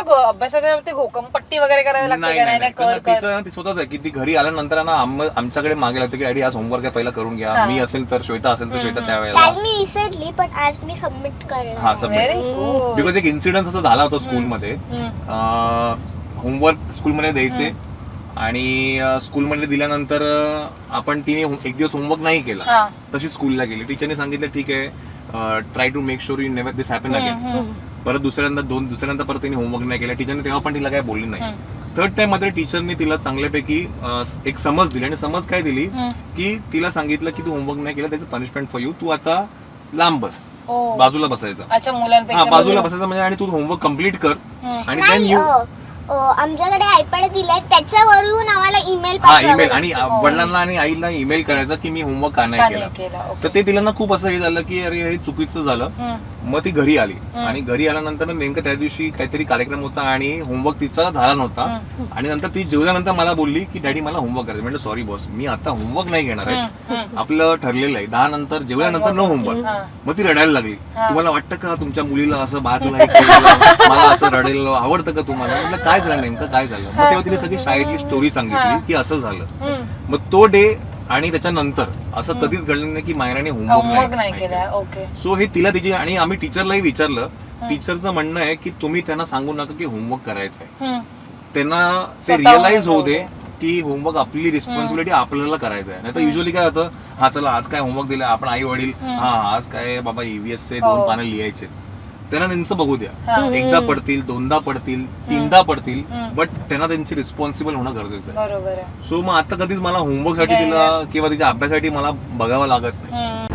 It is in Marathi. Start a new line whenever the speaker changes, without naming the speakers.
तिला गो- अभ्यासाच्या बाबतीत घोकमपट्टी वगैरे करायला लागते
नाही
का?
नाही
नाही
नाही.
कर कर
तिचं ना ती स्वतःच आहे. की ती घरी आल्यानंतर ना आम- आमच्याकडे मागे लागते की डॅडी आज होमवर्क आहे पहिला करून घ्या. मी असेल तर श्वेता असेल तर श्वेता त्यावेळेला.
काल मी विसरली पण आज मी सबमिट
हा
करणार
सबमिट
व्हेरी गुड
बिकॉज एक इन्सिडेंट असं झाला होता स्कूलमध्ये होमवर्क स्कूलमध्ये द्यायचे आणि अं, स्कूलमध्ये दिल्यानंतर अं, आपण तिने हो- एक दिवस होमवर्क नाही केला.
हा.
तशी स्कूलला गेली. टीचरने सांगितलं ठीक आहे. Try to make sure you never this happen again परत दुसऱ्यांदा दोन दुसऱ्यांदा परत तिने होमवर्क नाही केला. टीचरने तेव्हा पण तिला काय बोलली नाही. थर्ड टाइममध्ये टीचरने तिला चांगल्यापैकी एक समज दिली. आणि समज काय दिली. की तिला सांगितलं की तू होमवर्क नाही केलं त्याचं पनिशमेंट फॉर यू तू आता लांब बस.
ओ.
बाजूला बसायचं.
अच्छा
हा बाजूला बसायचं म्हणजे आणि तू होमवर्क कंप्लीट कर. आणि
आमच्याकडे आयपॅड दिलाय. त्याच्यावरून आम्हाला ईमेल
हा ईमेल आणि वडिलांना आणि आईला ईमेल करायचा की मी होमवर्क का नाही
नाही
केला. तर ते तिला ना खूप असं हे झालं की अरे हे चुकीचं झालं. मग ती घरी आली. आणि घरी आल्यानंतर नेमकं त्या दिवशी काहीतरी कार्यक्रम होता आणि होमवर्क तिचा झाला नव्हता. आणि नंतर ती जेवल्यानंतर मला बोलली की डॅडी मला होमवर्क करायचं म्हणजे सॉरी बॉस मी आता होमवर्क नाही घेणार आहे. आपलं ठरलेलं आहे. दहा नंतर जेवल्यानंतर नो
हा.
होमवर्क मग ती रडायला लागली. तुम्हाला वाटतं का तुमच्या मुलीला असं बाद लाईक मला असं रडेल आवडतं का तुम्हाला? म्हटलं काय झालं नेमकं? काय झालं? मग तेव्हा तिने सगळी शाळेतली स्टोरी सांगितली की असं झालं. मग तो डे आणि त्याच्यानंतर असं कधीच घडलं नाही की मायराने
होमवर्क नाही केला. ओके
सो हे तिला तिची आणि आम्ही टीचरलाही विचारलं. टीचरचं म्हणणं आहे की तुम्ही त्यांना सांगू नका की होमवर्क करायचं आहे. त्यांना ते रिअलाइज होऊ दे की होमवर्क आपली रिस्पॉन्सिबिलिटी आपल्याला करायचं आहे नाही तर युजली काय होतं हा चला आज काय होमवर्क दिलं आपण आई वडील हा आज काय बाबा ईव्हीएस चे दोन
हो.
पानं लिहायचे त्यांना त्यांचं बघू द्या. एकदा पडतील दोनदा पडतील तीनदा पडतील बट त्यांना त्यांची रिस्पॉन्सिबल होणं गरजेचं आहे. सो मग आता कधीच मला
होमवर्कसाठी
तिला किंवा तिच्या अभ्यासासाठी मला बघावं लागत नाही.